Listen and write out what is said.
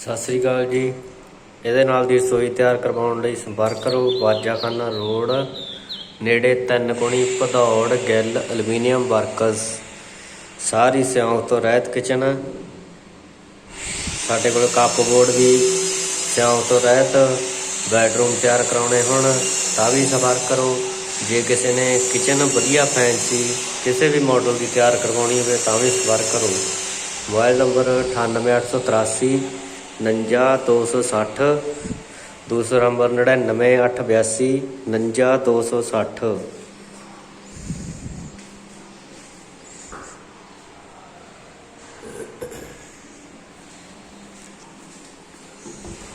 ਸਤਿ ਸ੍ਰੀ ਅਕਾਲ ਜੀ। ਇਹਦੇ ਨਾਲ ਦੀ ਰਸੋਈ ਤਿਆਰ ਕਰਵਾਉਣ ਲਈ ਸੰਪਰਕ ਕਰੋ। ਬਾਜਾਖਾਨਾ ਰੋਡ, ਨੇੜੇ ਤਿੰਨ ਕੋਣੀ ਭਦੌੜ, ਗਿੱਲ ਐਲੂਮੀਨੀਅਮ ਵਰਕਸ। ਸਾਰੀ ਸਿਉਂਕ ਤੋਂ ਰਹਿਤ ਕਿਚਨ। ਸਾਡੇ ਕੋਲ ਕੱਪ ਬੋਰਡ ਵੀ ਸਿਉਂਕ ਤੋਂ ਰਹਿਤ। ਬੈਡਰੂਮ ਤਿਆਰ ਕਰਾਉਣੇ ਹੋਣ, ਤਾਂ ਵੀ ਸੰਪਰਕ ਕਰੋ। ਜੇ ਕਿਸੇ ਨੇ ਕਿਚਨ ਵਧੀਆ ਫੈਂਸੀ, ਕਿਸੇ ਵੀ ਮਾਡਲ ਦੀ ਤਿਆਰ ਕਰਵਾਉਣੀ ਹੋਵੇ, ਤਾਂ ਵੀ ਸੰਪਰਕ ਕਰੋ। ਮੋਬਾਈਲ ਨੰਬਰ 98883 49260 ਦੂਸਰਾ ਨੰਬਰ 99882 49260 ਸਤਿ